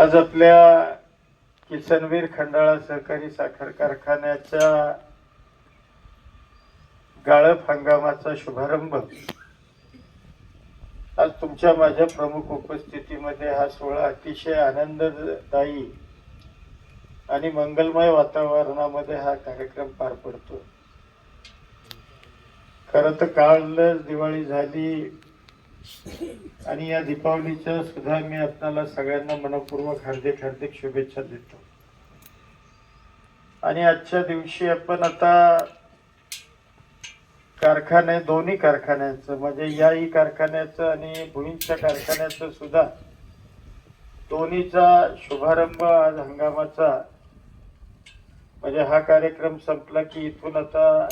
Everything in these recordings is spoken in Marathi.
आज आपल्या किसनवीर खंडाळा सहकारी साखर कारखान्याच्या गाळप हंगामाचा शुभारंभ. आज तुमच्या माझ्या प्रमुख उपस्थितीमध्ये हा सोहळा अतिशय आनंददायी आणि मंगलमय वातावरणामध्ये हा कार्यक्रम पार पडतो. खरं तर कालच दिवाळी झाली. आणि या दीपावलीच्या सुद्धा मी आपणाला सगळ्यांना मनपूर्वक हार्दिक हार्दिक शुभेच्छा देतो. आणि आजच्या दिवशी आपण आता कारखाने दोन्ही कारखान्याचं म्हणजे याही कारखान्याचं आणि भुईंच्या कारखान्याचं सुद्धा दोन्हीचा शुभारंभ आज हंगामाचा. म्हणजे हा कार्यक्रम संपला की इथून आता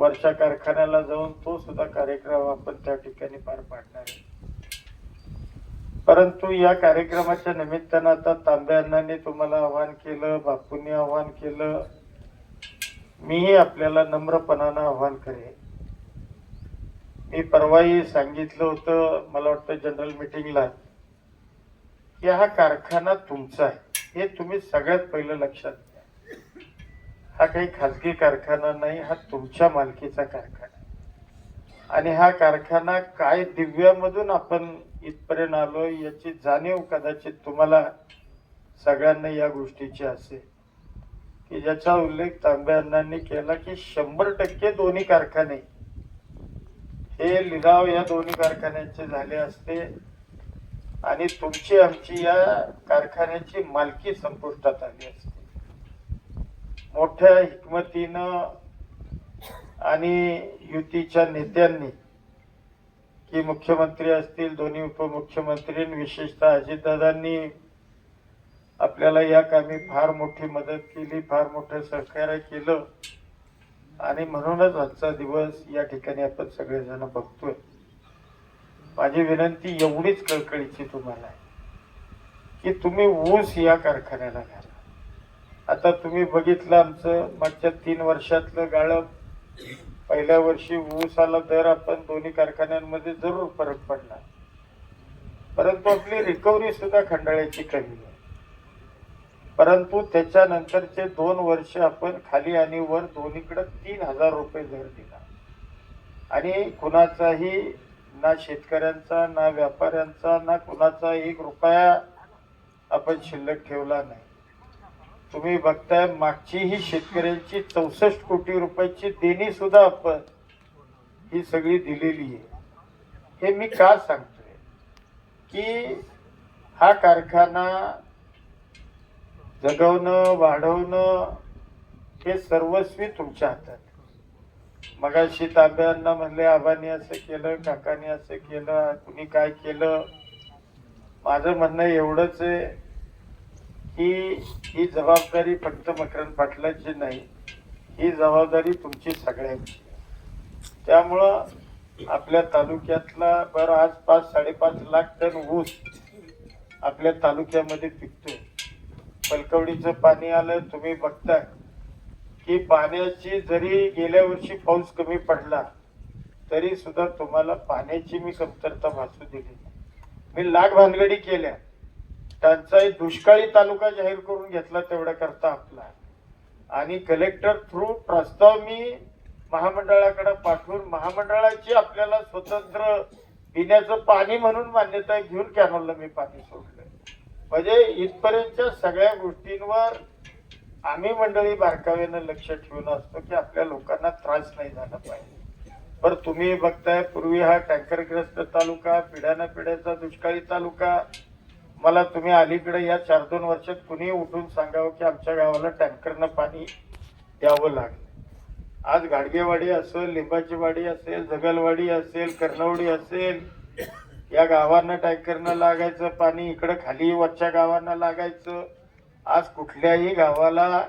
वर्षा कारखान्याला जाऊन तो सुद्धा कार्यक्रम आपण त्या ठिकाणी पार पाडणार आहे. परंतु या कार्यक्रमाच्या निमित्तानं आता तांबे अण्णांनी तुम्हाला आवाहन केलं बापूंनी आवाहन केलं. मीही आपल्याला नम्रपणानं आवाहन करेन. मी परवाही सांगितलं होतं मला वाटतं जनरल मिटिंगला की हा कारखाना तुमचा आहे. हे तुम्ही सगळ्यात पहिलं लक्षात घ्या हा काही खाजगी कारखाना नाही हा तुमच्या मालकीचा कारखाना आणि हा कारखाना काय दिव्यामधून आपण इथपर्यंत आलो याची जाणीव कदाचित तुम्हाला सगळ्यांना या गोष्टीची असेल. की ज्याचा उल्लेख तांबे अण्णांनी केला की शंभर टक्के दोन्ही कारखाने हे लिलाव या दोन्ही कारखान्यांचे झाले असते. आणि तुमची आमची या कारखान्याची मालकी संपुष्टात आली असते. मोठ्या हिकमतीनं आणि युतीच्या नेत्यांनी की मुख्यमंत्री असतील दोन्ही उपमुख्यमंत्री विशेषतः अजितदादांनी आपल्याला या कामी फार मोठी मदत केली फार मोठं सहकार्य केलं. आणि म्हणूनच आजचा दिवस या ठिकाणी आपण सगळेजण बघतोय. माझी विनंती एवढीच कळकळीची तुम्हाला की तुम्ही ऊस या कारखान्याला घाला. आता तुम्ही बघितलं आमचं मागच्या तीन वर्षातलं गाळप. पहिल्या वर्षी ऊसाला दर आपण दोन्ही कारखान्यांमध्ये जरूर फरक पडला परंतु आपली रिकव्हरी सुद्धा खंडाळ्याची कमी आहे. परंतु त्याच्यानंतरचे दोन वर्ष आपण खाली आणि वर दोन्हीकडे तीन हजार रुपये दर दिला. आणि कुणाचाही ना शेतकऱ्यांचा ना व्यापाऱ्यांचा ना कुणाचा एक रुपया आपण शिल्लक ठेवला नाही. तुम्ही बघताय मागची ही शेतकऱ्यांची चौसष्ट कोटी रुपयाची देणी सुद्धा आपण ही सगळी दिलेली आहे. हे मी का सांगतोय? की हा कारखाना जगवणं वाढवणं हे सर्वस्वी तुमच्या हातात मगाशी ताब्यांना म्हणले आबांनी असं केलं काकांनी असं केलं कुणी काय केलं? माझं म्हणणं एवढंच आहे. की ही जबाबदारी फक्त मकरंद पाटलाची नाही ही जबाबदारी तुमची सगळ्यांची. त्यामुळं आपल्या तालुक्यातला बरं आज पाच साडेपाच लाख टन ऊस आपल्या तालुक्यामध्ये पिकतो पलकवडीचं पाणी आलं तुम्ही बघताय की पाण्याची जरी गेल्या वर्षी पाऊस कमी पडला तरी सुद्धा तुम्हाला पाण्याची मी कमतरता भासू दिली मी लाख भानगडी केल्या. टंचाई दुष्काळी तालुका जाहीर करून घेतला तेवढ्या करता आपला. आणि कलेक्टर थ्रू प्रस्ताव मी महामंडळाकडे पाठवून महामंडळाची आपल्याला स्वतंत्र पिण्याचं पाणी म्हणून मान्यता घेऊन कॅनलला मी पाणी सोडलं म्हणजे इथपर्यंतच्या सगळ्या गोष्टींवर आम्ही मंडळी बारकाव्यानं लक्ष ठेवून असतो की आपल्या लोकांना त्रास नाही झाला पाहिजे. पण तुम्ही बघताय पूर्वी हा टँकरग्रस्त तालुका पिढ्यानं पिढ्याचा दुष्काळी तालुका मला तुम्ही अलीकडे या चार दोन वर्षात कुणी उठून सांगावं की आमच्या गावाला टँकरनं पाणी द्यावं लागलं? आज गाडगेवाडी असेल लिंबाची वाडी असेल जगलवाडी असेल कर्णवडी असेल या गावांना टँकरनं लागायचं पाणी इकडं खाली वरच्या गावांना लागायचं. आज कुठल्याही गावाला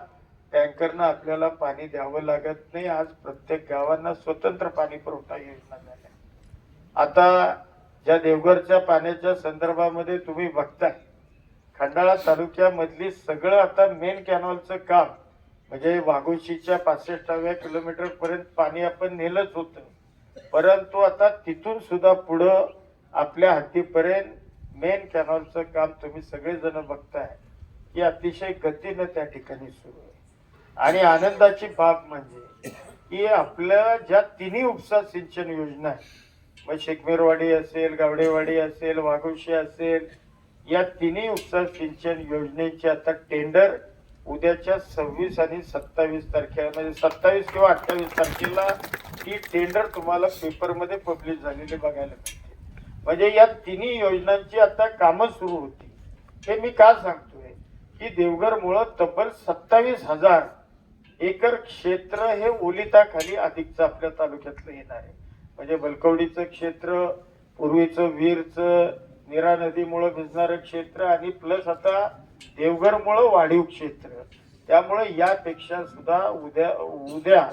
टँकरनं आपल्याला पाणी द्यावं लागत नाही. आज प्रत्येक गावांना स्वतंत्र पाणी पुरवठा योजना झाल्या. आता ज्या देवघरच्या पाण्याच्या संदर्भामध्ये तुम्ही बघताय खंडाळा तालुक्यामधली सगळं आता मेन कॅनॉलचं काम म्हणजे वाघोशीच्या पासष्टाव्या किलोमीटर पर्यंत पाणी आपण नेलंच होतं. परंतु आता तिथून सुद्धा पुढं आपल्या हद्दीपर्यंत मेन कॅनॉलचं काम तुम्ही सगळेजण बघताय की अतिशय गतीनं त्या ठिकाणी सुरू आहे. आणि आनंदाची बाब म्हणजे की आपल्या ज्या तिन्ही उपसा सिंचन योजना आहेत मग शेकमेरवाडी असेल गावडेवाडी असेल वाघोशी असेल या तिन्ही उपसा सिंचन योजनेचे आता टेंडर उद्याच्या सव्वीस आणि सत्तावीस तारखेला म्हणजे सत्तावीस किंवा अठ्ठावीस तारखेला ही टेंडर तुम्हाला पेपरमध्ये पब्लिश झालेली बघायला मिळते. म्हणजे या तिन्ही योजनांची आता कामं सुरू होती. हे मी का सांगतोय? की देवघरमुळं तब्बल सत्तावीस हजार एकर क्षेत्र हे ओलिताखाली अधिकचं आपल्या तालुक्यातलं येणार आहे. म्हणजे बलकवडीचं क्षेत्र पूर्वीचं वीरचं निरा नदीमुळं भिजणारं क्षेत्र आणि प्लस आता देवघरमुळं वाढीव क्षेत्र. त्यामुळे यापेक्षा सुद्धा उद्या उद्या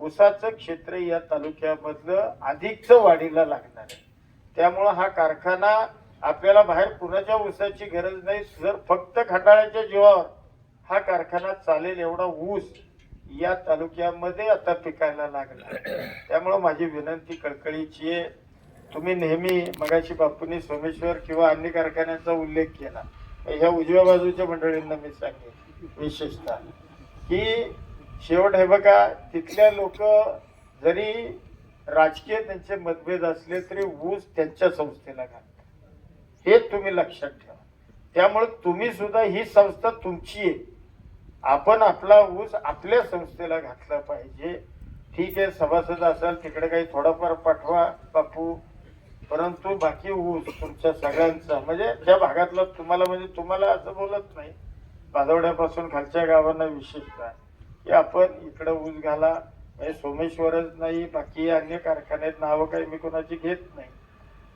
ऊसाचं क्षेत्र या तालुक्यामधलं अधिकचं वाढीला लागणार आहे. त्यामुळं हा कारखाना आपल्याला बाहेर कुणाच्या ऊसाची गरज नाही जर फक्त खंडाळ्याच्या जीवावर हा कारखाना चालेल एवढा ऊस या तालुक्यामध्ये आता पिकायला लागला. त्यामुळं माझी विनंती कळकळीची आहे तुम्ही नेहमी मगाशी बापूंनी सोमेश्वर किंवा अन्य कारखान्यांचा उल्लेख केला. ह्या उजव्या बाजूच्या मंडळींना मी सांगेन विशेषतः. की शेवट हे बघा तिथल्या लोक जरी राजकीय त्यांचे मतभेद असले तरी ऊस त्यांच्या संस्थेला घालतात. हे तुम्ही लक्षात ठेवा. त्यामुळे तुम्ही सुद्धा ही संस्था तुमची आहे. आपण आपला ऊस आपल्या संस्थेला घातला पाहिजे. ठीक आहे सभासद असाल तिकडे काही थोडाफार पाठवा बापू. परंतु बाकी ऊस तुमच्या सगळ्यांचा म्हणजे त्या भागातला तुम्हाला म्हणजे तुम्हाला असं बोलत नाही. बाजवड्यापासून खालच्या गावांना विशेषतः की आपण इकडं ऊस घाला म्हणजे सोमेश्वरच नाही बाकी अन्य कारखान्यात नावं काही मी कोणाची घेत नाही.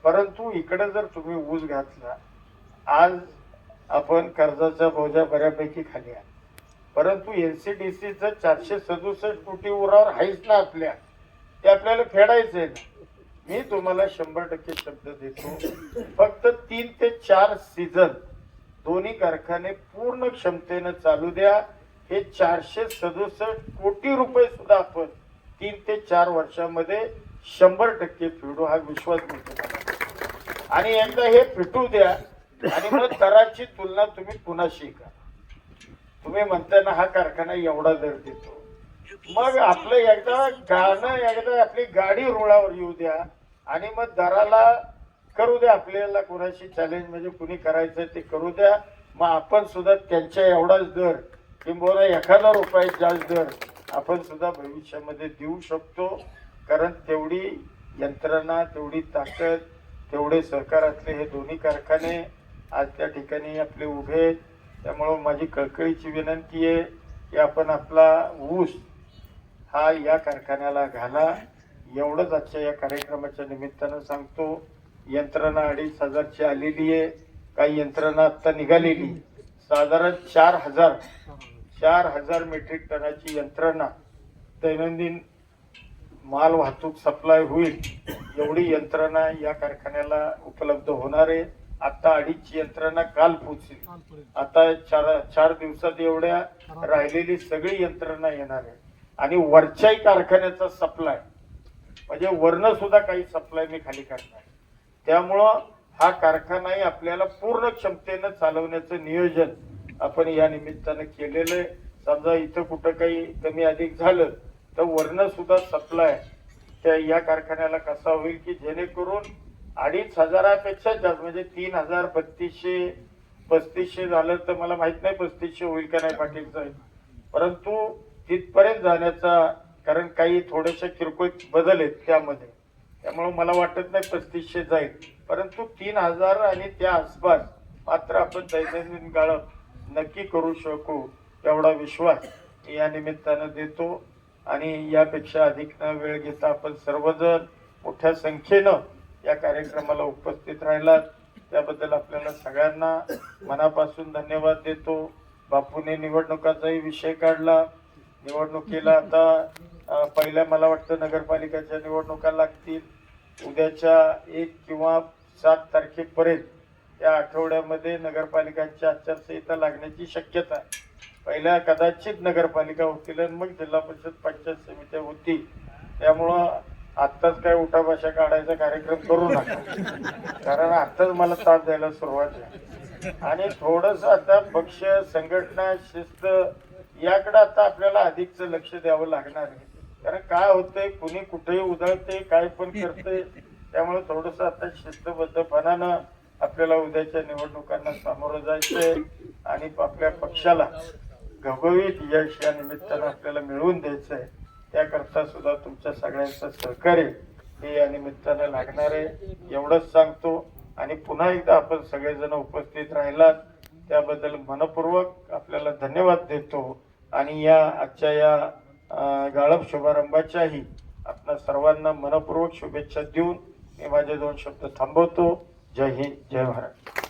परंतु इकडे जर तुम्ही ऊस घातला आज आपण कर्जाचा बोजा बऱ्यापैकी खाली आला. परंतु एनसीडीसीचं चारशे सदुसष्ट कोटी उरावर आहेच ना आपल्या. ते आपल्याला फेडायचंय ना. मी तुम्हाला शंभर टक्के शब्द देतो. फक्त तीन ते चार सीझन दोन्ही कारखाने पूर्ण क्षमतेनं चालू द्या. हे चारशे सदुसष्ट कोटी रुपये सुद्धा आपण तीन ते चार वर्षामध्ये शंभर टक्के फेडू हा विश्वास मी तुम्हाला आणि एकदा हे फिटू द्या आणि मग दराची तुलना तुम्ही पुन्हा शिका. तुम्ही म्हणताना हा कारखाना एवढा दर देतो. मग आपलं एकदा गाणं एकदा आपली गाडी रुळावर येऊ द्या आणि मग दराला करू द्या. आपल्याला कोणाशी चॅलेंज म्हणजे कुणी करायचं ते करू द्या. मग आपण सुद्धा त्यांच्या एवढाच दर किंबहुना एखादा रुपयात जास्त दर आपण सुद्धा भविष्यामध्ये देऊ शकतो. कारण तेवढी यंत्रणा तेवढी ताकद तेवढे सहकारातले हे दोन्ही कारखाने आज त्या ठिकाणी आपले उभे आहेत. त्यामुळं माझी कळकळीची विनंती आहे की आपण आपला ऊस हा या कारखान्याला घाला. एवढंच आजच्या या कार्यक्रमाच्या निमित्तानं सांगतो. यंत्रणा अडीच हजारची आलेली आहे. काही यंत्रणा आत्ता निघालेली. साधारण चार हजार चार हजार मेट्रिक टनाची यंत्रणा दैनंदिन माल वाहतूक सप्लाय होईल. एवढी यंत्रणा या कारखान्याला उपलब्ध होणार आहे. आता अडीचची यंत्रणा काल पोहोचली आता चार चार दिवसात एवढ्या राहिलेली सगळी यंत्रणा येणार आहे. आणि वरच्याही कारखान्याचा सप्लाय म्हणजे वरनं सुद्धा काही सप्लाय मी खाली काढणार त्यामुळं हा कारखानाही आपल्याला पूर्ण क्षमतेनं चालवण्याचं नियोजन आपण या निमित्तानं केलेलं आहे. समजा इथं कुठं काही कमी अधिक झालं तर वरनं सुद्धा सप्लाय त्या या कारखान्याला कसा होईल की जेणेकरून अडीच हजारापेक्षा जास्त म्हणजे तीन हजार बत्तीसशे पस्तीसशे झालं तर मला माहीत नाही पस्तीसशे होईल का नाही पाटील परंतु तिथपर्यंत जाण्याचा कारण काही थोडेसे किरकोळ बदल आहेत त्यामध्ये. त्यामुळे मला वाटत नाही पस्तीसशे जाईल. परंतु तीन हजार आणि त्या आसपास मात्र आपण दैनंदिन गाळप नक्की करू शकू एवढा विश्वास मी या निमित्तानं देतो. आणि यापेक्षा अधिक न वेळ घेता आपण सर्वजण मोठ्या संख्येनं या कार्यक्रमाला उपस्थित राहिलात. त्याबद्दल आपल्याला सगळ्यांना मनापासून धन्यवाद देतो. बापूने निवडणुकाचाही विषय काढला. निवडणुकीला आता पहिल्या मला वाटतं नगरपालिकेच्या निवडणुका लागतील. उद्याच्या एक किंवा सात तारखेपर्यंत या आठवड्यामध्ये नगरपालिकांची आचारसंहिता लागण्याची शक्यता आहे. पहिल्या कदाचित नगरपालिका होतील आणि मग जिल्हा परिषद पंचायत समित्या होतील. त्यामुळं आत्ताच काय उठाभाषा काढायचा कार्यक्रम करू नका. कारण आत्ताच मला ताप द्यायला सुरुवात आहे आणि थोडस आता पक्ष संघटना शिस्त याकडे आता आपल्याला अधिकच लक्ष द्यावं लागणार आहे. कारण काय होतंय कुणी कुठेही उधळते काय पण करते त्यामुळे थोडस आता शिस्तबद्धपणानं आपल्याला उद्याच्या निवडणुकांना सामोरं जायचंय आणि आपल्या पक्षाला घवघवीत यश या निमित्तानं आपल्याला मिळवून द्यायचंय. त्याकरता सुद्धा तुमच्या सगळ्यांचं सहकार्य हे या निमित्तानं लागणार आहे. एवढंच सांगतो. आणि पुन्हा एकदा आपण सगळेजण उपस्थित राहिलात. त्याबद्दल मनपूर्वक आपल्याला धन्यवाद देतो. आणि या आजच्या या गाळप शुभारंभाच्याही आपल्या सर्वांना मनपूर्वक शुभेच्छा देऊन मी माझे दोन शब्द थांबवतो. जय हिंद जय महाराष्ट्र